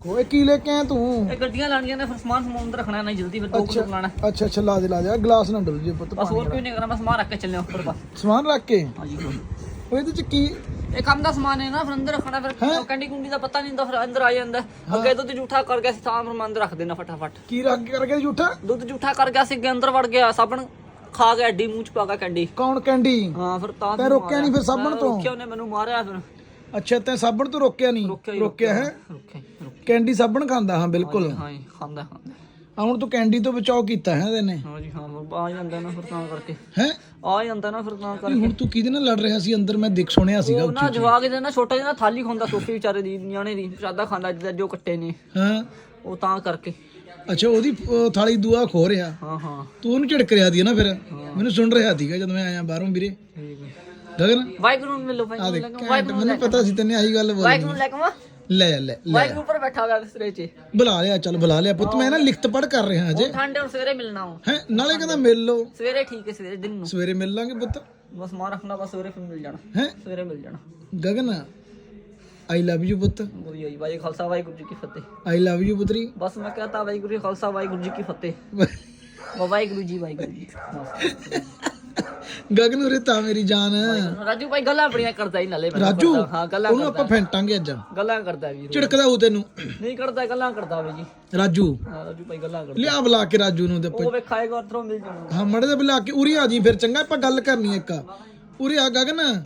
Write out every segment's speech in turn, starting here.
ਕੋਈ ਕੀ ਲੈ ਕੇ ਆਇਆ ਤੂੰ? ਇਹ ਗੱਡੀਆਂ ਲਾਣੀਆਂ ਨੇ ਫਿਰ ਸਮਾਨ ਸਮੂਨ ਰੱਖਣਾ ਨਹੀਂ ਜਲਦੀ ਫਿਰ ਦੋ ਕੁ ਲਾਣਾ ਅੱਛਾ ਅੱਛਾ ਲਾ ਦੇ ਲਾ ਦੇ। ਆਹ ਗਲਾਸ ਨਾ ਡੁੱਲ ਜੇ ਪੁੱਤ ਬਸ ਹੋਰ ਕੋਈ ਨਹੀਂ ਕਰਨਾ ਬਸ ਸਮਾਨ ਰੱਖ ਕੇ ਚੱਲਿਆ ਉੱਪਰ ਬਸ। ਸਮਾਨ ਰੱਖ ਕੇ? ਹਾਂਜੀ। ਉਹ ਇਹਦੇ ਚ ਕੀ? ਇਹ ਕੰਮ ਦਾ ਸਮਾਨ ਹੈ ਨਾ ਫਿਰ ਅੰਦਰ ਰੱਖਣਾ ਫਿਰ ਕੰਡੀ ਕੁੰਡੀ ਦਾ ਪਤਾ ਨਹੀਂ ਹੁੰਦਾ ਫਿਰ ਅੰਦਰ ਆ ਜਾਂਦਾ। ਅੱਗੇ ਦੁੱਧ ਜੂਠਾ ਕਰ ਗਿਆ ਸੀ ਤਾਂ ਫਿਰ ਮੈਂ ਅੰਦਰ ਰੱਖ ਦੇਣਾ ਫਟਾਫਟ। ਕੀ ਰੱਖ ਕੇ ਕਰਕੇ ਝੂਠਾ ਦੁੱਧ ਜੂਠਾ ਕਰ ਗਿਆ ਸੀ ਅੱਗੇ ਅੰਦਰ ਵੜ ਗਿਆ ਸਾਬਣ ਖਾ ਗਿਆ ਅੱਡੀ ਮੂੰਹ ਚ ਪਾ ਗਿਆ ਕੰਡੀ। ਕੌਣ ਕੈਂਡੀ? ਹਾਂ ਫਿਰ ਤਾਂ ਤੈਂ ਰੋਕਿਆ ਨਹੀਂ ਫਿਰ। ਸਾਬਣ ਤੋਂ? ਰੋਕਿਆ ਉਹਨੇ ਮੈਨੂੰ ਮਾਰਿਆ ਫਿਰ। ਅੱਛਾ ਤੈਂ ਸਾਬਣ ਤੋਂ ਰੋਕਿਆ ਨਹੀਂ? ਰੋਕਿਆ ਹੀ ਰੋਕਿਆ ਹੈ? ਕੈਂਡੀ ਸਾਬਣ ਖਾਂਦਾ ਹਾਂ ਬਿਲਕੁਲ। ਹਾਂ ਜੀ, ਖਾਂਦਾ ਖਾਂਦਾ। ਆ ਹੁਣ ਤੂੰ ਕੈਂਡੀ ਤੋਂ ਬਚਾਓ ਕੀਤਾ ਹੈ ਤੈਨੇ ਹਾਂ ਜੀ ਹਾਂ ਆ ਜਾਂਦਾ ਨਾ ਫਿਰ ਤਾਂ ਕਰਕੇ। ਹੈ? ਆ ਜਾਂਦਾ ਨਾ ਫਿਰ ਤਾਂ ਕਰਕੇ ਹੁਣ ਤੂੰ ਕਿਹਦੇ ਨਾਲ ਲੜ ਰਿਹਾ ਸੀ? ਅੰਦਰ ਮੈਂ ਦੇਖ ਸੁਣਿਆ ਸੀਗਾ ਉਹ ਨਾ ਜਵਾਗ ਦੇ ਨਾ ਛੋਟਾ ਜਿਹਾ ਨਾ ਥਾਲੀ ਖਾਂਦਾ ਸੋਫੀ ਵਿਚਾਰੇ ਦੀ ਨਿਆਣੇ ਦੀ ਪ੍ਰਸ਼ਾਦਾ ਖਾਂਦਾ ਜਿੱਦਾਂ ਜੋ ਕੱਟੇ ਨੇ। ਹਾਂ। ਉਹ ਤਾਂ ਕਰਕੇ। ਅੱਛਾ ਉਹਦੀ ਅਹ, ਥਾਲੀ ਦੂਆ ਖੋ ਰਿਹਾ। ਹਾਂ ਹਾਂ। ਤੂੰ ਉਹਨੂੰ ਝਿੜਕ ਰਿਹਾ ਦੀ ਨਾ ਫਿਰ? ਮੈਨੂੰ ਸੁਣ ਰਿਹਾ ਸੀਗਾ ਜਦੋਂ ਮੈਂ ਆਇਆ ਬਾਹਰੋਂ ਵੀਰੇ। ਠੀਕ ਹੈ। ਗਗਨ? ਵਾਹਿਗੁਰੂ ਨੂੰ ਮਿਲੋ ਆ ਵਾਹਿਗੁਰੂ ਦੇਖ ਘੈਂਟ, ਵਾਹਿਗੁਰੂ ਮੈਨੂੰ ਪਤਾ ਸੀ ਤੈਨੇ ਆਹੀ ਗੱਲ ਬੋਲਣੀ ਵਾਹਿਗੁਰੂ ਨੂੰ। ਲੈ ਕੇ ਆਵਾਂ? ਲੈ ਲੈ ਲੈ। ਵਾਹਿਗੁਰੂ ਉੱਪਰ ਬੈਠਾ ਹੋਇਆ ਬਿਸਤਰੇ 'ਚ। ਬੁਲਾ ਲਿਆ ਚੱਲ ਬੁਲਾ ਲਿਆ। ਪੁੱਤ ਮੈਂ ਨਾ ਲਿਖਤ ਪੜ ਕਰ ਰਿਹਾ ਅਜੇ ਠੰਡੇ ਹੁਣ ਸਵੇਰੇ ਮਿਲਣਾ ਉਹ। ਹੈ ਨਾਲੇ ਕਹਿੰਦਾ ਮਿਲ ਲਓ। ਸਵੇਰੇ ਠੀਕ ਹੈ ਸਵੇਰੇ ਦਿਨ ਨੂੰ। ਸਵੇਰੇ ਮਿਲ ਲਾਂਗੇ ਪੁੱਤ। ਬਸ ਮਾਂ ਰੱਖਣਾ ਬਸ ਸਵੇਰੇ ਫਿਰ ਮਿਲ ਜਾਣਾ। ਹੈ? ਸਵੇਰੇ ਮਿਲ ਜਾਣਾ। ਗਗਨ ਆਈ ਲਵ ਯੂ ਪੁੱਤ। ਵਧੀਆ ਜੀ ਵਾਹਿਗੁਰੂ ਖਾਲਸਾ ਵਾਹਿਗੁਰੂ ਜੀ ਕੀ ਫਤਿਹ। ਆਈ ਲਵ ਯੂ ਪੁੱਤਰੀ। ਬਸ ਮੈਂ ਕਹਤਾ ਵਾਹਿਗੁਰੂ ਜੀ ਖਾਲਸਾ ਵਾਹਿਗੁਰੂ ਜੀ ਕੀ ਫਤਿਹ। ਵਾਹਿਗੁਰੂ ਜੀ ਵਾਹਿਗੁਰੂ ਜੀ। ਬਸ। ਗਗਨ ਉਰੇ ਤਾਂ ਮੇਰੀ ਜਾਨ। ਰਾਜੂ ਭਾਈ ਗੱਲਾਂ ਬੜੀਆਂ ਕਰਦਾ ਹੀ ਨਾਲੇ ਮੈਨੂੰ ਰਾਜੂ ਪਤਾ। ਹਾਂ ਗੱਲਾਂ ਉਹਨੂੰ ਆਪਾਂ ਫੈਂਟਾਂਗੇ ਅੱਜ। ਗੱਲਾਂ ਕਰਦਾ ਵੀਰ। ਝਿੜਕਦਾ ਉਹ ਤੈਨੂੰ। ਨਹੀਂ ਕਰਦਾ ਗੱਲਾਂ ਕਰਦਾ ਵੇ ਜੀ। ਰਾਜੂ। ਹਾਂ ਰਾਜੂ ਭਾਈ ਗੱਲਾਂ ਕਰਦਾ। ਲਿਆ ਬੁਲਾ ਕੇ ਰਾਜੂ ਨੂੰ ਆਪਾਂ- ਉਹ ਵੇਖਾਏਗਾ ਉਧਰੋਂ ਮਿਲ ਜਾਣਾ ਹਾਂ ਮੜੇ ਦੇ ਬੁਲਾ ਕੇ ਉਰੀ ਆ ਜੀ ਫਿਰ ਚੰਗਾ ਆਪਾਂ ਗੱਲ ਕਰਨੀ ਇੱਕ। ਉਰੀ ਆ ਗਗਨ।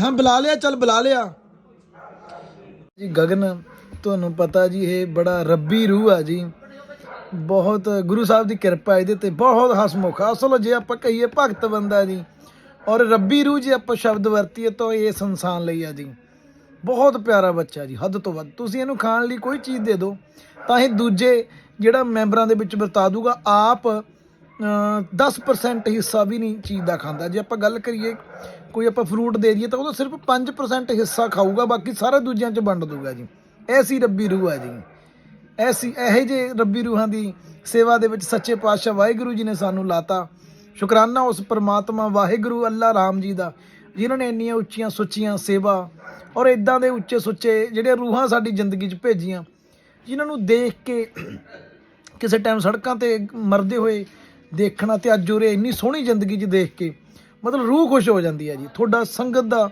ਹਾਂ ਬੁਲਾ ਲਿਆ ਚੱਲ ਬੁਲਾ ਲਿਆ। ਜੀ ਗਗਨ ਤੁਹਾਨੂੰ ਪਤਾ ਜੀ ਇਹ ਬੜਾ ਰੱਬੀ ਰੂਹ ਆ ਜੀ। ਬਹੁਤ ਗੁਰੂ ਸਾਹਿਬ ਦੀ ਕਿਰਪਾ ਇਹਦੇ ਤੇ ਬਹੁਤ ਹਸਮੁਖ ਆ। ਅਸਲ ਜੇ ਆਪਾਂ ਕਹੀਏ ਭਗਤ ਬੰਦਾ ਜੀ ਔਰ ਰੱਬੀ ਰੂਹ ਜੇ ਆਪਾਂ ਸ਼ਬਦ ਵਰਤੀਏ ਤਾਂ ਇਹ ਸੰਸਾਨ ਲਈ ਆ ਜੀ। ਬਹੁਤ ਪਿਆਰਾ ਬੱਚਾ ਜੀ ਹੱਦ ਤੋਂ ਵੱਧ। ਤੁਸੀਂ ਇਹਨੂੰ ਖਾਣ ਲਈ ਕੋਈ ਚੀਜ਼ ਦੇ ਦਿਓ ਤਾਂ ਇਹ ਦੂਜੇ ਜਿਹੜਾ ਮੈਂਬਰਾਂ ਦੇ ਵਿੱਚ ਵਰਤਾ ਦੂਗਾ ਆਪ ਅ, 10% ਹਿੱਸਾ ਵੀ ਨਹੀਂ ਚੀਜ਼ ਦਾ ਖਾਂਦਾ। ਜੇ ਆਪਾਂ ਗੱਲ ਕਰੀਏ ਕੋਈ ਆਪਾਂ ਫਰੂਟ ਦੇ ਦਈਏ ਤਾਂ ਉਹਦਾ ਸਿਰਫ 5% ਹਿੱਸਾ ਖਾਊਗਾ ਬਾਕੀ ਸਾਰਾ ਦੂਜਿਆਂ 'ਚ ਵੰਡ ਦੂਗਾ ਜੀ। ਐਸੀ ਰੱਬੀ ਰੂਹ ਹੈ ਜੀ। ਐਸੀ ਇਹੋ ਜਿਹੇ ਰੱਬੀ ਰੂਹਾਂ ਦੀ ਸੇਵਾ ਦੇ ਵਿੱਚ ਸੱਚੇ ਪਾਤਸ਼ਾਹ ਵਾਹਿਗੁਰੂ ਜੀ ਨੇ ਸਾਨੂੰ ਲਾਤਾ। ਸ਼ੁਕਰਾਨਾ ਉਸ ਪਰਮਾਤਮਾ ਵਾਹਿਗੁਰੂ ਅੱਲਾ ਰਾਮ ਜੀ ਦਾ, ਜਿਨ੍ਹਾਂ ਨੇ ਇੰਨੀਆਂ ਉੱਚੀਆਂ ਸੁੱਚੀਆਂ ਸੇਵਾ ਔਰ ਇਦਾਂ ਦੇ ਉੱਚੇ ਸੁੱਚੇ ਜਿਹੜੇ ਰੂਹਾਂ ਸਾਡੀ ਜ਼ਿੰਦਗੀ 'ਚ ਭੇਜੀਆਂ, ਜਿਨ੍ਹਾਂ ਨੂੰ ਦੇਖ ਕੇ ਕਿਸੇ ਟਾਈਮ ਸੜਕਾਂ ਤੇ ਮਰਦੇ ਹੋਏ ਦੇਖਣਾ ਤੇ ਅੱਜ ਉਰੇ ਇੰਨੀ ਸੋਹਣੀ ਜ਼ਿੰਦਗੀ 'ਚ ਦੇਖ ਕੇ ਮਤਲਬ ਰੂਹ ਖੁਸ਼ ਹੋ ਜਾਂਦੀ ਹੈ ਜੀ। ਤੁਹਾਡਾ ਸੰਗਤ ਦਾ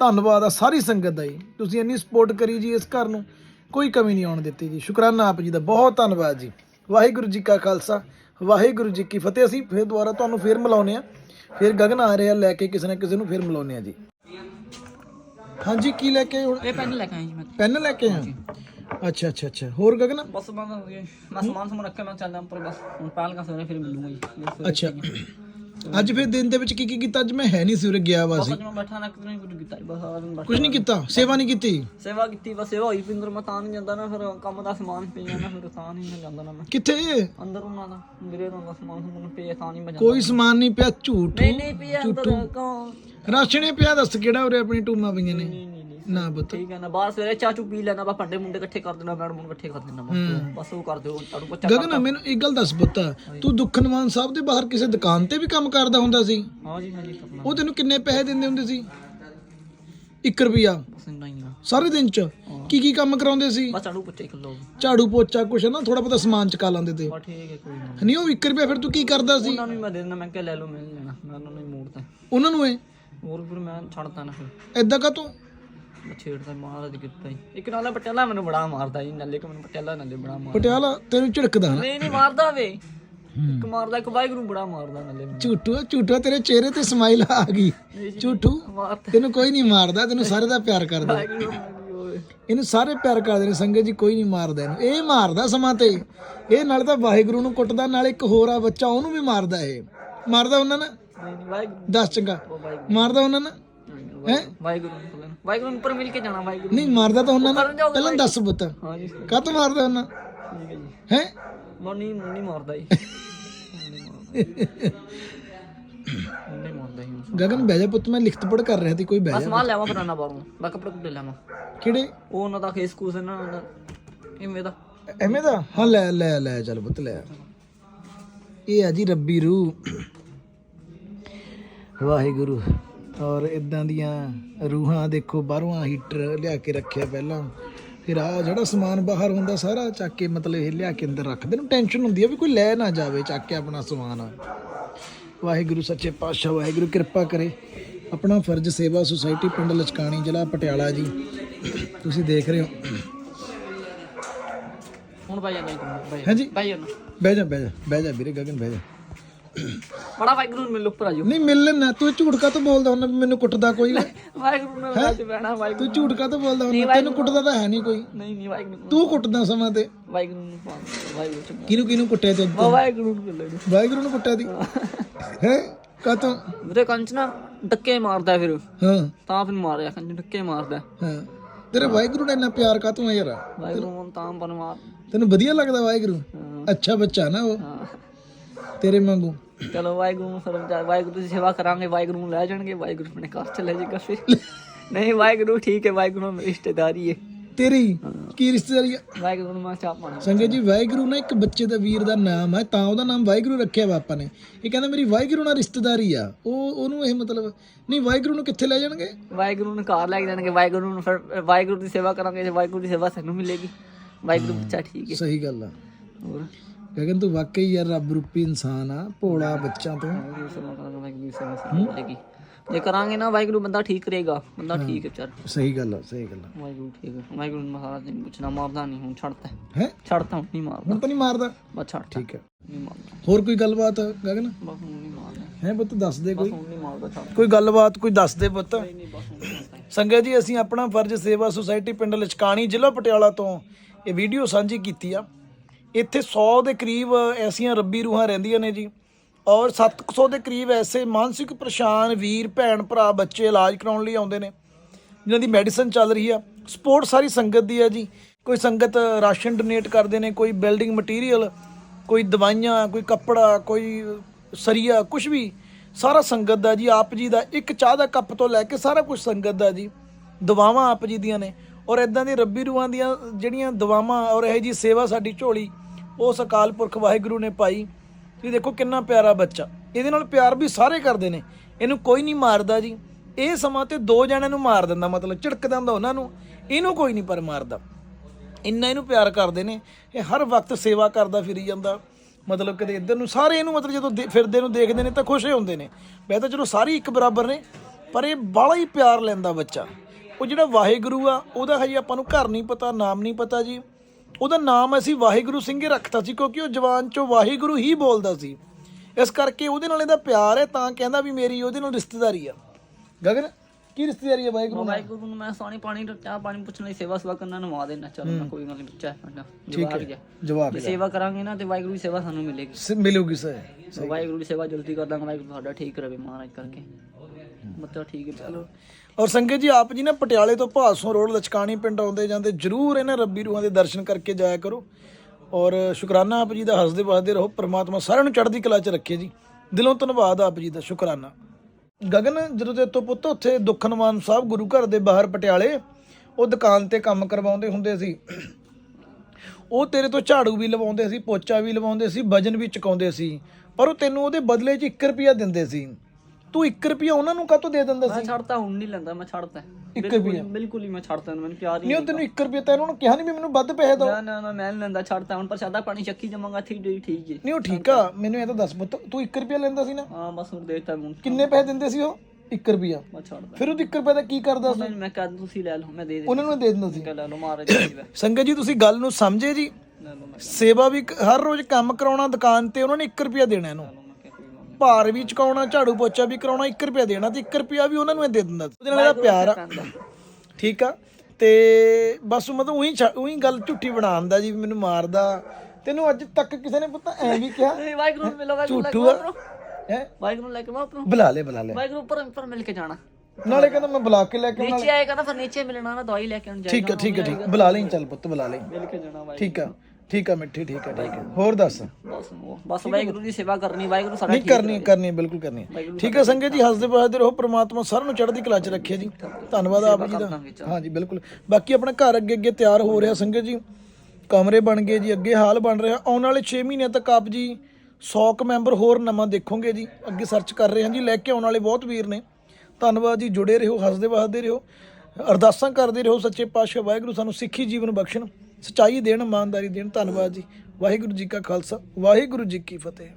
ਧੰਨਵਾਦ ਆ, ਸਾਰੀ ਸੰਗਤ ਦਾ ਜੀ। ਤੁਸੀਂ ਇੰਨੀ ਸਪੋਰਟ ਕਰੀ ਜੀ ਇਸ ਘਰ ਨੂੰ। ਕੋਈ ਕਮੀ ਨਹੀਂ ਆਉਣ ਦਿੱਤੀ ਜੀ। ਸ਼ੁਕਰਾਨਾ ਆਪ ਜੀ ਦਾ। ਬਹੁਤ ਧੰਨਵਾਦ ਜੀ। ਵਾਹਿਗੁਰੂ ਜੀ ਕਾ ਖਾਲਸਾ। ਵਾਹਿਗੁਰੂ ਜੀ ਕੀ ਫਤਿਹ। ਅਸੀਂ ਫਿਰ ਦੁਬਾਰਾ ਤੁਹਾਨੂੰ ਫਿਰ ਮਿਲਾਉਨੇ ਆ ਫਿਰ ਗਗਨ ਆ ਰਿਹਾ ਲੈ ਕੇ ਕਿਸੇ ਨਾ ਕਿਸੇ ਨੂੰ ਫਿਰ ਮਿਲਾਉਨੇ ਆ ਜੀ। ਹਾਂਜੀ ਕੀ ਲੈ ਕੇ ਆਏ ਹੁਣ? ਇਹ ਪੈਨ ਲੈ ਕੇ ਜੀ ਮੈਂ। ਪੈਨ ਲੈ ਕੇ ਆਏ ਅੱਛਾ ਅੱਛਾ ਅੱਛਾ। ਹੋਰ ਗਗਨ? ਬਸ ਮੈਂ ਤਾਂ ਇਹ- ਮੈਂ ਸਮਾਨ ਸਮੂਨ ਰੱਖਿਆ ਮੈਂ ਚੱਲਦਾ ਉੱਪਰ। ਬਸ ਹੁਣ ਪਾਲ ਕਾ ਸਵੇਰੇ ਫਿਰ ਮਿਲੂੰਗਾ ਜੀ। ਅੱਛਾ। ਅੱਜ ਫਿਰ ਦਿਨ ਦੇ ਵਿੱਚ ਕੀ ਕੀ ਕੀਤਾ? ਅੱਜ ਮੈਂ ਹੈ ਨਹੀਂ ਸੀ ਉਰੇ ਗਿਆ ਵਾ ਸੀ। ਮੈਂ ਬੈਠਾ ਨਾ ਕਿਤੇ ਨਹੀਂ ਕੁਝ ਕੀਤਾ ਜੀ, ਬਸ ਸਾਰਾ ਦਿਨ ਬੈਠਾ ਕੁਝ ਨਹੀਂ ਕੀਤਾ? ਸੇਵਾ ਨਹੀਂ ਕੀਤੀ? ਸੇਵਾ ਕੀਤੀ ਬਸ ਸੇਵਾ ਹੋਈ ਪਿੰਦਰ ਮੈਂ ਤਾਂ ਨਹੀਂ ਜਾਂਦਾ ਨਾ ਫਿਰ ਕੰਮ ਦਾ ਸਮਾਨ ਪਿਆ ਨਾ ਫਿਰ ਤਾਂ ਨਹੀਂ ਮੈਂ ਜਾਂਦਾ ਨਾ ਮੈਂ। ਕਿੱਥੇ? ਅੰਦਰ ਉਹਨਾਂ ਦਾ ਮੇਰੇ ਉਹਨਾਂ ਦਾ ਸਮਾਨ ਸਮੂਨ ਪਿਆ ਤਾਂ ਨਹੀਂ ਮੈਂ ਜਾਂਦਾ। ਕੋਈ ਸਮਾਨ ਨਹੀਂ ਪਿਆ ਝੂਠ। ਨਹੀਂ ਨਹੀਂ ਪਿਆ ਅੰਦਰ ਕੌਣ? ਰਾਸ਼ਣੇ ਪਿਆ ਦੱਸ ਕਿਹੜਾ ਉਰੇ ਆਪਣੀ ਟੂਮਾਂ ਪਈਆਂ ਨੇ? ਨਹੀਂ ਨਹੀਂ। ਨਾ ਪੁੱਤ। ਠੀਕ ਹੈ ਨਾ ਬਾਹਰ ਸਵੇਰੇ ਚਾਚੂ ਪੀ ਲੈਣਾ ਬਾ ਭਾਂਡੇ ਮੁੰਡੇ ਇਕੱਠੇ ਕਰ ਦੇਣਾ ਮੈਡਮ ਨੂੰ ਇਕੱਠੇ ਕਰ ਦੇਣਾ ਬਸ ਬਸ ਉਹ ਕਰ ਦਿਓ ਤਾਰੂ ਬੱਚਾ ਗਗਨ ਮੈਨੂੰ ਇੱਕ ਗੱਲ ਦੱਸ ਪੁੱਤ। ਤੂੰ ਦੁੱਖਨਵਾਨ ਸਾਹਿਬ ਦੇ ਬਾਹਰ ਕਿਸੇ ਦੁਕਾਨ ਤੇ ਵੀ ਕੰਮ ਕਰਦਾ ਹੁੰਦਾ ਸੀ? ਹਾਂ ਜੀ ਹਾਂ ਜੀ ਕਰਨਾ ਉਹ ਤੈਨੂੰ ਕਿੰਨੇ ਪੈਸੇ ਦਿੰਦੇ ਹੁੰਦੇ ਸੀ? 1 ਰੁਪਿਆ ਬਸ ਇੰਨਾ ਹੀ ਆ। ਸਾਰੇ ਦਿਨ ਚ? ਕੀ ਕੀ ਕੰਮ ਕਰਾਉਂਦੇ ਸੀ? ਬਸ ਚਾੜੂ ਪੁੱਛੇ ਕਿਲੋ ਝਾੜੂ ਪੋਚਾ ਕੁਛ ਨਾ ਥੋੜਾ ਬਹੁਤਾ ਸਮਾਨ ਚਕਾ ਲਾਉਂਦੇ ਤੇ। ਬਸ ਠੀਕ ਹੈ ਕੋਈ ਨਾ। ਨਹੀਂ ਉਹ 1 ਰੁਪਿਆ ਫਿਰ ਤੂੰ ਕੀ ਕਰਦਾ ਸੀ? ਉਹਨਾਂ ਨੂੰ ਵੀ ਮੈਂ ਦੇ ਦਿੰਦਾ ਮੈਂ ਕਿਹਾ ਲੈ ਲਓ ਮੈਂ ਨੀ ਲੈਣਾ। ਮੈਂ ਉਹਨਾਂ ਨੂੰ ਹੀ ਮੋੜਦਾ ਉਹਨਾਂ ਨੂੰ ਇਹ ਹੋਰ ਫਿਰ ਮੈਂ ਛੱਡਦਾ ਨਾ ਫਿਰ। ਐਦਾਂ ਕਾ ਤੂੰ ਛੇੜਦਾ ਮਹਾਰਾਜ ਕੀਤਾ ਹੀ। ਇੱਕ ਨਾਲੇ ਪਟਿਆਲਾ ਮੈਨੂੰ ਬੜਾ ਮਾਰਦਾ ਜੀ ਨਾਲੇ ਕਿ ਮੈਨੂੰ ਪਟਿਆਲਾ ਨਾਲੇ ਬੜਾ ਮਾਰਦਾ। ਪਟਿਆਲਾ ਤੈਨੂੰ ਝਿੜਕਦਾ ਨਾ। ਨਹੀਂ ਨਹੀਂ ਮਾਰਦਾ ਵੇ। ਇੱਕ ਮਾਰਦਾ ਇੱਕ ਵਾਹਿਗੁਰੂ ਬੜਾ ਮਾਰਦਾ ਨਾਲੇ ਮੈਨੂੰ। ਝੂਠੂ ਝੂਠਾ ਤੇਰੇ ਚਿਹਰੇ ਤੇ ਸਮਾਈਲ ਆ ਗਈ। ਝੂਠੂ ਮਾਰਦਾ। ਤੈਨੂੰ ਕੋਈ ਨਹੀਂ ਮਾਰਦਾ ਤੈਨੂੰ ਸਾਰੇ ਦਾ ਪਿਆਰ ਕਰਦਾ। ਵਾਹਿਗੁਰੂ ਮੈਨੂੰ ਓਏ। ਇਹਨੂੰ ਸਾਰੇ ਪਿਆਰ ਕਰਦੇ ਨੇ ਸੰਗਤ ਜੀ ਕੋਈ ਨਹੀਂ ਮਾਰਦਾ ਇਹਨੂੰ। ਇਹ ਮਾਰਦਾ ਸਮਾਂ ਤੇ। ਇਹ ਨਾਲੇ ਤਾਂ ਵਾਹਿਗੁਰੂ ਨੂੰ ਕੁੱਟਦਾ ਨਾਲ ਇੱਕ ਹੋਰ ਆ ਬੱਚਾ ਉਹਨੂੰ ਵੀ ਮਾਰਦਾ ਇਹ। ਮਾਰਦਾ ਉਹਨਾਂ ਨੇ ਨਹੀਂ ਨਹੀਂ ਵਾਹਿਗੁਰੂ। ਦੱਸ ਚੰਗਾ। ਉਹ ਵਾਹਿਗੁਰੂ। ਮਾਰਦਾ ਉਹਨਾਂ ਨੇ ਹੈ? ਵਾਹਿਗੁਰੂ ਨੂੰ। ਵਾਹਿਗੁਰੂ ਨੂੰ ਉੱਪਰ ਮਿਲ ਕੇ ਜਾਣਾ ਵਾਹਿਗੁਰੂ ਨਹੀਂ ਮਾਰਦਾ ਤਾਂ ਉਹਨਾਂ ਨੇ। ਪਹਿਲਾਂ ਦੱਸ ਪੁੱਤ। ਹਾਂ ਜੀ ਕਾਹ ਤੋਂ ਮਾਰਦਾ ਉਹਨਾਂ ਠੀਕ ਹੈ ਜੀ। ਹੈ? ਮੈਂ ਨਹੀਂ ਨਹੀਂ ਮਾਰਦਾ ਜੀ। ਨਹੀਂ ਮਾਰਦਾ ਜੀ। ਗਗਨ ਬਹਿ ਜਾ ਪੁੱਤ ਮੈਂ ਲਿਖਤ ਪੜ ਕਰ ਰਿਹਾ ਸੀ ਕੋਈ ਬਹਿ ਬਸ ਜਾ। ਮਾਰ ਲੈਵਾ ਪੁਰਾਣਾ ਬਾਹਰੋਂ। ਮੈਂ ਕੱਪੜੇ ਕੁੱਟੇ ਲੈਵਾਂ ਕਿਹੜੇ? ਉਹ ਉਹਨਾਂ ਦਾ ਖੇਸ ਕੂਸ ਹੈ ਨਾ ਉਹਨਾਂ ਦਾ। ਕਿਵੇਂ ਦਾ। ਐਵੇਂ ਦਾ? ਹਾਂ ਲੈ ਲੈ ਲੈ ਚੱਲ ਪੁੱਤ ਲੈ। ਇਹ ਆ ਜੀ ਰੱਬੀ ਰੂਹ। ਵਾਹਿਗੁਰੂ। ਔਰ ਇਦਾਂ ਦੀਆਂ ਰੂਹਾਂ ਦੇਖੋ ਬਾਹਰੋਂ ਹੀਟਰ ਲਿਆ ਕੇ ਰੱਖਿਆ ਪਹਿਲਾਂ। ਫਿਰ ਆ ਜਿਹੜਾ ਸਮਾਨ ਬਾਹਰ ਹੁੰਦਾ ਸਾਰਾ ਚੱਕ ਕੇ ਮਤਲਬ ਇਹ ਲਿਆ ਕੇ ਅੰਦਰ ਰੱਖਦੇ ਨੂੰ ਟੈਨਸ਼ਨ ਹੁੰਦੀ ਆ ਵੀ ਕੋਈ ਲੈ ਨਾ ਜਾਵੇ ਚੱਕ ਕੇ ਆਪਣਾ ਸਮਾਨ। ਵਾਹਿਗੁਰੂ ਸੱਚੇ ਪਾਤਸ਼ਾਹ ਵਾਹਿਗੁਰੂ ਕਿਰਪਾ ਕਰੇ। ਆਪਣਾ ਫਰਜ਼ ਸੇਵਾ ਸੁਸਾਇਟੀ ਪਿੰਡ ਲਚਕਾਣੀ ਜ਼ਿਲ੍ਹਾ ਪਟਿਆਲਾ ਜੀ। ਤੁਸੀਂ ਦੇਖ ਰਹੇ ਹੋ। ਹੁਣ ਭਾਈ ਜਾਂਦਾ ਭਾਈ ਹਾਂਜੀ। ਭਾਈ ਜਾਂਦਾ ਬਹਿ ਜਾ ਬਹਿ ਜਾ ਬਹਿ ਜਾ ਵੀਰੇ ਗਗਨ ਬਹਿ ਜਾ। ਬੜਾ ਵਾਹਿਗੁਰੂ ਨੂੰ ਮਿਲ ਉੱਪਰ ਆ ਜਾਓ ਨਹੀਂ ਮਿਲ ਨਾ ਤੂੰ ਝੂਠ ਕਾ ਤੋਂ ਬੋਲਦਾ ਹੁੰਦਾ ਵੀ ਮੈਨੂੰ ਕੁੱਟਦਾ ਕੋਈ? ਵਾ? ਵਾਹਿਗੁਰੂ ਨੇ ਬਾਅਦ ਚ ਬਹਿਣਾ ਵਾਹਿਗੁਰੂ ਤੂੰ ਝੂਠ ਕਾ ਤੋਂ ਬੋਲਦਾ ਹੁੰਦਾ? ਤੈਨੂੰ ਕੁੱਟਦਾ ਤਾਂ ਹੈ ਨਹੀਂ ਕੋਈ। ਨਹੀਂ ਨਹੀਂ ਵਾਹਿਗੁਰੂ ਤੂੰ ਕੁੱਟਦਾ ਸਮਾਂ ਤੇ। ਵਾਹਿਗੁਰੂ ਨੂੰ ਪਾਉਂਦਾ ਵਾਹਿਗੁਰੂ ਕਿਹਨੂੰ ਕਿਹਨੂੰ ਕੁੱਟਿਆ ਤੇ ਵਾਹਿਗੁਰੂ ਨੂੰ ਮਿਲੇ ਵਾਹਿਗੁਰੂ ਨੂੰ ਕੁੱਟਿਆ ਦੀ? ਹੈ? ਕਾ ਤੋਂ ਵੀਰੇ ਕੰਚ ਨਾ ਡੱਕੇ ਮਾਰਦਾ ਫਿਰ। ਹਾਂ। ਤਾਂ ਫਿਰ ਮਾਰਿਆ ਕੰਚ ਡੱਕੇ ਮਾਰਦਾ। ਹਾਂ। ਤੇਰੇ ਵਾਹਿਗੁਰੂ ਨਾਲ ਇੰਨਾ ਪਿਆਰ ਕਾ ਤੋਂ ਹੈ ਯਾਰ? ਵਾਹਿਗੁਰੂ ਨੂੰ ਤਾਂ ਮਾਰ ਤੈਨੂੰ ਵਧੀਆ ਲੱਗਦਾ ਵਾਹਿਗੁਰੂ? ਹਾਂ। ਅੱਛਾ ਬੱਚਾ ਨਾ ਉਹ। ਹਾਂ। ਤੇਰੇ ਵਾਂਗੂ। ਚਲੋ ਵਾਹਿਗੁਰੂ ਨੂੰ ਸਰਬ ਜਾ ਵਾਹਿਗੁਰੂ ਦੀ ਸੇਵਾ ਕਰਾਂਗੇ ਵਾਹਿਗੁਰੂ ਨੂੰ ਲੈ ਜਾਣਗੇ ਵਾਹਿਗੁਰੂ ਆਪਣੇ ਘਰ ਚਲੇ ਜਾਏਗਾ ਫਿਰ। ਨਹੀਂ ਵਾਹਿਗੁਰੂ ਠੀਕ ਹੈ ਵਾਹਿਗੁਰੂ ਨਾਲ ਰਿਸ਼ਤੇਦਾਰੀ ਹੈ। ਤੇਰੀ ਕੀ ਰਿਸ਼ਤੇਦਾਰੀ ਆ? ਵਾਹਿਗੁਰੂ ਨੂੰ ਮੈਂ ਚਾਹ ਪਾਣਾ ਸੰਗਤ ਜੀ ਵਾਹਿਗੁਰੂ ਨਾ ਇੱਕ ਬੱਚੇ ਦਾ ਵੀਰ ਦਾ ਨਾਮ ਹੈ ਤਾਂ ਉਹਦਾ ਨਾਮ ਵਾਹਿਗੁਰੂ ਰੱਖਿਆ ਵਾ ਆਪਾਂ ਨੇ। ਇਹ ਕਹਿੰਦਾ ਮੇਰੀ ਵਾਹਿਗੁਰੂ ਨਾਲ ਰਿਸ਼ਤੇਦਾਰੀ ਆ। ਉਹ ਉਹਨੂੰ ਇਹ ਮਤਲਬ ਨਹੀਂ ਵਾਹਿਗੁਰੂ ਨੂੰ ਕਿੱਥੇ ਲੈ ਜਾਣਗੇ? ਵਾਹਿਗੁਰੂ ਨੂੰ ਘਰ ਲੈ ਕੇ ਜਾਣਗੇ ਵਾਹਿਗੁਰੂ ਨੂੰ ਫਿਰ ਵਾਹਿਗੁਰੂ ਦੀ ਸੇਵਾ ਕਰਾਂਗੇ ਤੇ ਵਾਹਿਗੁਰੂ ਦੀ ਸੇਵਾ ਸਾਨੂੰ ਮਿਲੇਗੀ। ਵਾਹਿਗੁਰੂ ਬੱਚਾ ਠੀਕ ਹੈ। ਸਹੀ ਗੱਲ ਆ। ਹੋਰ? ਗਗਨ ਤੂੰ ਵਾਕਈ ਯਾਰ ਰੱਬ ਰੂਪੀ ਇਨਸਾਨ ਆ ਭੋਲਾ ਬੱਚਾ ਤੂੰ। ਜੇ ਕਰਾਂਗੇ ਨਾ ਵਾਹਿਗੁਰੂ ਬੰਦਾ ਠੀਕ ਰਹੇਗਾ। ਬੰਦਾ ਠੀਕ ਹੈ ਵਿਚਾਰ ਸਹੀ ਗੱਲ ਆ ਸਹੀ ਗੱਲ ਆ। ਵਾਹਿਗੁਰੂ ਠੀਕ ਹੈ ਵਾਹਿਗੁਰੂ ਨੂੰ ਮਹਾਰਾਜ ਨੇ ਪੁੱਛਣਾ ਮਾਰਦਾ ਨਹੀਂ ਹੁਣ ਛੱਡਤਾ। ਹੈ? ਛੱਡਤਾ ਹੁਣ ਨਹੀਂ ਮਾਰਦਾ। ਹੁਣ ਤਾਂ ਨਹੀਂ ਮਾਰਦਾ? ਬਸ ਛੱਡਤਾ। ਠੀਕ ਹੈ ਨਹੀਂ ਮਾਰਦਾ। ਹੋਰ ਕੋਈ ਗੱਲਬਾਤ ਗਗਨ? ਬਸ ਹੁਣ ਨਹੀਂ ਮਾਰਦਾ। ਹੈ ਪੁੱਤ ਦੱਸ ਦੇ ਕੋਈ। ਹੁਣ ਨਹੀਂ ਮਾਰਦਾ ਛੱਡ। ਕੋਈ ਗੱਲਬਾਤ ਕੋਈ ਦੱਸ ਦੇ ਪੁੱਤ। ਨਹੀਂ ਬਸ ਹੁਣ ਸੰਗਤ ਜੀ ਅਸੀਂ ਆਪਣਾ ਫਰਜ਼ ਸੇਵਾ ਸੁਸਾਇਟੀ ਪਿੰਡ ਲਚਕਾਣੀ ਜ਼ਿਲ੍ਹਾ ਪਟਿਆਲਾ ਤੋਂ ਇਹ ਵੀਡੀਓ ਸਾਂਝੀ ਕੀਤੀ ਆ। ਇੱਥੇ 100 ਦੇ ਕਰੀਬ ਐਸੀਆਂ ਰੱਬੀ ਰੂਹਾਂ ਰਹਿੰਦੀਆਂ ਨੇ ਜੀ। ਔਰ 700 ਦੇ ਕਰੀਬ ਐਸੇ ਮਾਨਸਿਕ ਪਰੇਸ਼ਾਨ ਵੀਰ, ਭੈਣ, ਭਰਾ, ਬੱਚੇ ਇਲਾਜ ਕਰਾਉਣ ਲਈ ਆਉਂਦੇ ਨੇ, ਜਿਨ੍ਹਾਂ ਦੀ ਮੈਡੀਸਨ ਚੱਲ ਰਹੀ ਆ। ਸਪੋਰਟ ਸਾਰੀ ਸੰਗਤ ਦੀ ਆ ਜੀ। ਕੋਈ ਸੰਗਤ ਰਾਸ਼ਨ ਡੋਨੇਟ ਕਰਦੇ ਨੇ, ਕੋਈ ਬਿਲਡਿੰਗ ਮਟੀਰੀਅਲ ਕੋਈ ਦਵਾਈਆਂ, ਕੋਈ ਕੱਪੜਾ, ਕੋਈ ਸਰੀਆ ਕੁਝ ਵੀ। ਸਾਰਾ ਸੰਗਤ ਦਾ ਜੀ, ਆਪ ਜੀ ਦਾ ਇੱਕ ਚਾਹ ਦਾ ਕੱਪ ਤੋਂ ਲੈ ਕੇ ਸਾਰਾ ਕੁਝ ਸੰਗਤ ਦਾ ਜੀ। ਦਵਾਵਾਂ ਆਪ ਜੀ ਦੀਆਂ ਨੇ। ਔਰ ਇਦਾਂ ਦੀ ਰੱਬੀ ਰੂਹਾਂ ਦੀਆਂ ਜਿਹੜੀਆਂ ਦਵਾਵਾਂ ਔਰ ਇਹ ਜੀ ਸੇਵਾ ਸਾਡੀ ਝੋਲੀ ਉਸ ਅਕਾਲ ਪੁਰਖ ਵਾਹਿਗੁਰੂ ਨੇ ਪਾਈ। ਤੁਸੀਂ ਦੇਖੋ ਕਿੰਨਾ ਪਿਆਰਾ ਬੱਚਾ। ਇਹਦੇ ਨਾਲ ਪਿਆਰ ਵੀ ਸਾਰੇ ਕਰਦੇ ਨੇ। ਇਹਨੂੰ ਕੋਈ ਨਹੀਂ ਮਾਰਦਾ ਜੀ। ਇਹ ਸਮਾਂ ਤੇ ਦੋ ਜਣਿਆਂ ਨੂੰ ਮਾਰ ਦਿੰਦਾ, ਮਤਲਬ ਝਿੜਕ ਦਿੰਦਾ ਉਹਨਾਂ ਨੂੰ। ਇਹਨੂੰ ਕੋਈ ਨਹੀਂ ਪਰ ਮਾਰਦਾ। ਇੰਨਾ ਇਹਨੂੰ ਪਿਆਰ ਕਰਦੇ ਨੇ। ਇਹ ਹਰ ਵਕਤ ਸੇਵਾ ਕਰਦਾ ਫਿਰੀ ਜਾਂਦਾ। ਮਤਲਬ ਕਦੇ ਇੱਧਰ ਨੂੰ ਸਾਰੇ ਇਹਨੂੰ ਮਤਲਬ ਜਦੋਂ ਦੇ- ਫਿਰਦੇ ਨੂੰ ਦੇਖਦੇ ਨੇ ਤਾਂ ਖੁਸ਼ ਹੀ ਹੁੰਦੇ ਨੇ। ਵੈਸੇ ਤਾਂ ਚਲੋ ਸਾਰੇ ਇੱਕ ਬਰਾਬਰ ਨੇ, ਪਰ ਇਹ ਬਾਲਾ ਹੀ ਪਿਆਰ ਲੈਂਦਾ ਬੱਚਾ। ਉਹ ਜਿਹੜਾ ਵਾਹਿਗੁਰੂ ਆ, ਉਹਦਾ ਹਜੇ ਆਪਾਂ ਨੂੰ ਘਰ ਨਹੀਂ ਪਤਾ, ਨਾਮ ਨਹੀਂ ਪਤਾ ਜੀ। ਉਹਦਾ ਨਾਮ ਅਸੀਂ ਵਾਹਿਗੁਰੂ ਸਿੰਘ ਹੀ ਰੱਖਤਾ ਸੀ ਕਿਉਂਕਿ ਉਹ ਜਵਾਨ ਚੋਂ ਵਾਹਿਗੁਰੂ ਹੀ ਬੋਲਦਾ ਸੀ। ਇਸ ਕਰਕੇ ਉਹਦੇ ਨਾਲ ਇਹਦਾ ਪਿਆਰ ਹੈ ਤਾਂ ਕਹਿੰਦਾ ਵੀ ਮੇਰੀ ਉਹਦੇ ਨਾਲ ਰਿਸ਼ਤੇਦਾਰੀ ਆ। ਗਗਨ ਕੀ ਰਿਸ਼ਤੇਦਾਰੀ ਹੈ ਵਾਹਿਗੁਰੂ ਨਾਲ? ਵਾਹਿਗੁਰੂ ਨੂੰ ਮੈਂ ਸਾਣੀ ਪਾਣੀ ਚਾਹ ਪਾਣੀ ਪੁੱਛਣ ਲਈ ਸੇਵਾ ਸੇਵਾ ਕਰਨਾ ਨਵਾ ਦੇਣਾ ਚਲੋ ਮੈਂ ਕੋਈ ਗੱਲ ਨਹੀਂ ਬੱਚਾ ਹੈ ਜਵਾਬ ਗਿਆ ਜਵਾਬ ਜੇ ਸੇਵਾ ਕਰਾਂਗੇ ਨਾ ਤੇ ਵਾਹਿਗੁਰੂ ਦੀ ਸੇਵਾ ਸਾਨੂੰ ਮਿਲੇਗੀ। ਮਿਲੂਗੀ ਸਰ ਵਾਹਿਗੁਰੂ ਦੀ ਸੇਵਾ ਜਲਦੀ ਕਰ ਦਾਂਗੇ ਵਾਹਿਗੁਰੂ ਤੁਹਾਡਾ ਠੀਕ ਰਵੇ ਮਹਾਰਾਜ ਕਰਕੇ। ਬੱਚਾ ਠੀਕ ਹੈ ਚਲੋ। ਔਰ ਸੰਗਤ ਜੀ, ਆਪ ਜੀ ਨਾ ਪਟਿਆਲੇ ਤੋਂ ਭਾਸੋਂ ਰੋਡ ਲਚਕਾਣੀ ਪਿੰਡ ਆਉਂਦੇ ਜਾਂਦੇ ਜਰੂਰ ਇਹਨਾਂ ਰੱਬੀ ਰੂਹਾਂ ਦੇ ਦਰਸ਼ਨ ਕਰਕੇ ਜਾਇਆ ਕਰੋ। ਔਰ ਸ਼ੁਕਰਾਨਾ ਆਪ ਜੀ ਦਾ, ਹੱਸਦੇ ਵਸਦੇ ਰਹੋ, ਪ੍ਰਮਾਤਮਾ ਸਾਰਿਆਂ ਨੂੰ ਚੜ੍ਹਦੀ ਕਲਾ 'ਚ ਰੱਖੇ ਜੀ। ਦਿਲੋਂ ਧੰਨਵਾਦ ਆਪ ਜੀ ਦਾ, ਸ਼ੁਕਰਾਨਾ। ਗਗਨ, ਜਦੋਂ ਤੇ ਤੋਂ ਪੁੱਤ ਉੱਥੇ ਦੁਖਨਵਾਨ ਸਾਹਿਬ ਗੁਰੂ ਘਰ ਦੇ ਬਾਹਰ ਪਟਿਆਲੇ, ਉਹ ਦੁਕਾਨ ਤੇ ਕੰਮ ਕਰਵਾਉਂਦੇ ਹੁੰਦੇ ਸੀ। ਉਹ ਤੇਰੇ ਤੋਂ ਝਾੜੂ ਵੀ ਲਵਾਉਂਦੇ ਸੀ, ਪੋਚਾ ਵੀ ਲਵਾਉਂਦੇ ਸੀ, ਵਜਨ ਵੀ ਚੁਕਾਉਂਦੇ ਸੀ, ਪਰ ਉਹ ਤੈਨੂੰ ਉਹਦੇ ਬਦਲੇ 'ਚ 1 ਰੁਪਿਆ ਦਿੰਦੇ ਸੀ। ਤੂੰ 1 ਰੁਪਿਆ ਉਹਨਾਂ ਨੂੰ ਕਾਹਤੋਂ ਦੇ ਦਿੰਦਾ ਮੈਂ ਸੀ? ਛੱਡਤਾ ਹੁਣ ਨਹੀਂ ਲੈਂਦਾ ਮੈਂ ਛੱਡਤਾ। ਇੱਕ ਬਿਲਕੁਲ ਬਿਲਕੁਲ ਹੀ ਮੈਂ ਛੱਡਤਾ ਮੈਨੂੰ ਪਿਆਰ ਹੀ ਨਹੀਂ ਉਹ ਤੈਨੂੰ 1 ਰੁਪਿਆ ਤਾਂ ਉਹਨਾਂ ਨੂੰ ਕਿਹਾ ਨਹੀਂ ਵੀ ਮੈਨੂੰ ਵੱਧ ਪੈਸੇ ਦਿਓ। ਨਾ ਨਾ ਨਾ ਮੈਂ ਨੀ ਲੈਂਦਾ ਛੱਡਤਾ ਹੁਣ ਪ੍ਰਸ਼ਾਦਾ ਪਾਣੀ ਚੱਕੀ ਜਮਾਂਗਾ ਠੀਕ ਠੀਕ ਠੀਕ ਹੈ ਨਹੀਂ ਉਹ ਠੀਕ ਆ ਮੈਨੂੰ ਇਹ ਤਾਂ ਦੱਸ ਪੁੱਤ ਤੂੰ 1 ਰੁਪਿਆ ਲੈਂਦਾ ਸੀ ਨਾ? ਹਾਂ ਬਸ ਹੁਣ ਦੇਤਾ ਹੁਣ ਕਿੰਨੇ ਪੈਸੇ ਦਿੰਦੇ ਸੀ ਉਹ? 1 ਰੁਪਿਆ ਮੈਂ ਛੱਡਦਾ। ਫਿਰ ਉਹ 1 ਰੁਪਏ ਦਾ ਕੀ ਕਰਦਾ ਸੀ? ਮੈਂ ਮੈਂ ਕਹਾਂ ਤੁਸੀਂ ਲੈ ਲਓ ਮੈਂ ਦੇ ਦੇ ਉਹਨਾਂ ਨੂੰ ਦੇ ਦਿੰਦਾ ਸੀ। ਲੈ ਲਓ ਮਹਾਰਾਜ ਜੀ ਦਾ ਸੰਗਤ ਜੀ ਤੁਸੀਂ ਗੱਲ ਨੂੰ ਸਮਝੇ ਜੀ। ਲੈ ਲਓ ਮੈਂ ਸੇਵਾ ਵੀ ਕ- ਹਰ ਰੋਜ਼ ਕੰਮ ਕਰਾਉਣਾ ਦੁਕਾਨ ਤੇ ਉਹਨਾਂ ਨੇ 1 ਰੁਪਿਆ ਦੇਣਾ ਇਹਨੂੰ। ਭਾਰ ਵੀ ਚੁਕਾਉਣਾ ਝਾੜੂ ਪੋਚਾ ਵੀ ਕਰਾਉਣਾ 1 ਰੁਪਿਆ ਦੇਣਾ ਤੇ 1 ਰੁਪਿਆ ਵੀ ਉਹਨਾਂ ਨੂੰ ਇਹ ਦੇ ਦਿੰਦਾ। ਸੀ। ਉਹਦੇ ਨਾਲ ਇਹਦਾ ਪਿਆਰ ਆ। ਠੀਕ ਆ? ਤੇ ਬਸ ਮਤਲਬ ਉਹੀ ਉਹੀ ਗੱਲ ਝੂਠੀ ਬਣਾਉਂਦਾ ਜੀ ਵੀ ਮੈਨੂੰ ਮਾਰਦਾ। ਤੈਨੂੰ ਅੱਜ ਤੱਕ ਕਿਸੇ ਨੇ ਪਤਾ ਐ ਵੀ ਕਿਹਾ? ਨਹੀਂ ਵਾਹਿਗੁਰੂ ਨੂੰ ਮਿਲੋ ਵਾਹਿਗੁਰੂ ਲੈ ਕੇ ਝੂਠੂ ਆਓ ਆ। ਉੱਪਰੋਂ। ਹੈ? ਵਾਹਿਗੁਰੂ ਨੂੰ ਲੈ ਕੇ ਆਓ ਉੱਪਰੋਂ ਬੁਲਾ ਲੈ ਬੁਲਾ ਲੈ। ਵਾਹਿਗੁਰੂ ਉੱਪਰ ਉੱਪਰ ਮਿਲ ਕੇ ਜਾਣਾ। ਨਾਲੇ ਕਹਿੰਦਾ ਮੈਂ ਬੁਲਾ ਕੇ ਲੈ ਕੇ ਆਉਣਾ। ਨੀਚੇ ਆਏਗਾ ਨਾ ਫਿਰ ਨੀਚੇ ਮਿਲਣਾ ਨਾ ਦਵਾਈ ਲੈ ਕੇ ਆਉਣ ਜਾਏਗਾ ਠੀਕ ਹੈ ਠੀਕ ਹੈ ਠੀਕ ਬੁਲਾ ਲਈ ਚੱਲ ਪੁੱਤ ਬੁਲਾ ਲਈ ਮਿਲ ਕੇ ਜਾਣਾ ਵਾਹਿਗੁਰੂ ਠੀਕ ਆ। ਠੀਕ ਆ ਮਿੱਠੀ ਠੀਕ ਆ ਠੀਕ ਆ। ਹੋਰ ਦੱਸ? ਬਸ ਬਸ। ਵਾਹਿਗੁਰੂ ਦੀ ਸੇਵਾ ਕਰਨੀ ਵਾਹਿਗੁਰੂ ਸਾਡਾ ਨਹੀਂ ਕਰਨੀ ਹੈ, ਕਰਨੀ ਹੈ, ਬਿਲਕੁਲ ਕਰਨੀ। ਹੈ। ਠੀਕ ਹੈ ਸੰਗਤ ਜੀ ਹੱਸਦੇ ਬਹਦੇ ਰਹੋ ਪ੍ਰਮਾਤਮਾ ਸਾਰਿਆਂ ਨੂੰ ਚੜ੍ਹਦੀ ਕਲਾ 'ਚ ਰੱਖੇ ਜੀ। ਧੰਨਵਾਦ ਆਪ ਜੀ ਦਾ। ਹਾਂਜੀ ਬਿਲਕੁਲ। ਬਾਕੀ ਆਪਣਾ ਘਰ ਅੱਗੇ ਅੱਗੇ ਤਿਆਰ ਹੋ ਰਿਹਾ ਸੰਗਤ ਜੀ। ਕਮਰੇ ਬਣ ਗਏ ਜੀ ਅੱਗੇ ਹਾਲ ਬਣ ਰਿਹਾ। ਆਉਣ ਵਾਲੇ 6 ਮਹੀਨਿਆਂ ਤੱਕ ਆਪ ਜੀ 100 ਕ ਮੈਂਬਰ ਹੋਰ ਨਵਾਂ ਦੇਖੋਗੇ ਜੀ। ਅੱਗੇ ਸਰਚ ਕਰ ਰਹੇ ਹਾਂ ਜੀ ਲੈ ਕੇ ਆਉਣ ਵਾਲੇ ਬਹੁਤ ਵੀਰ ਨੇ। ਧੰਨਵਾਦ ਜੀ ਜੁੜੇ ਰਹੋ ਹੱਸਦੇ ਵਸਦੇ ਰਹੋ। ਅਰਦਾਸਾਂ ਕਰਦੇ ਰਹੋ ਸੱਚੇ ਪਾਤਸ਼ਾਹ ਵਾਹਿਗੁਰੂ ਸਾਨੂੰ ਸਿੱਖੀ ਜੀਵਨ ਬਖਸ਼ਣ। ਸਚਾਈ ਦੇਣ ਇਮਾਨਦਾਰੀ ਦੇਣ। ਧੰਨਵਾਦ ਜੀ। ਵਾਹਿਗੁਰੂ ਜੀ ਕਾ ਖਾਲਸਾ ਵਾਹਿਗੁਰੂ ਜੀ ਕੀ ਫਤਿਹ।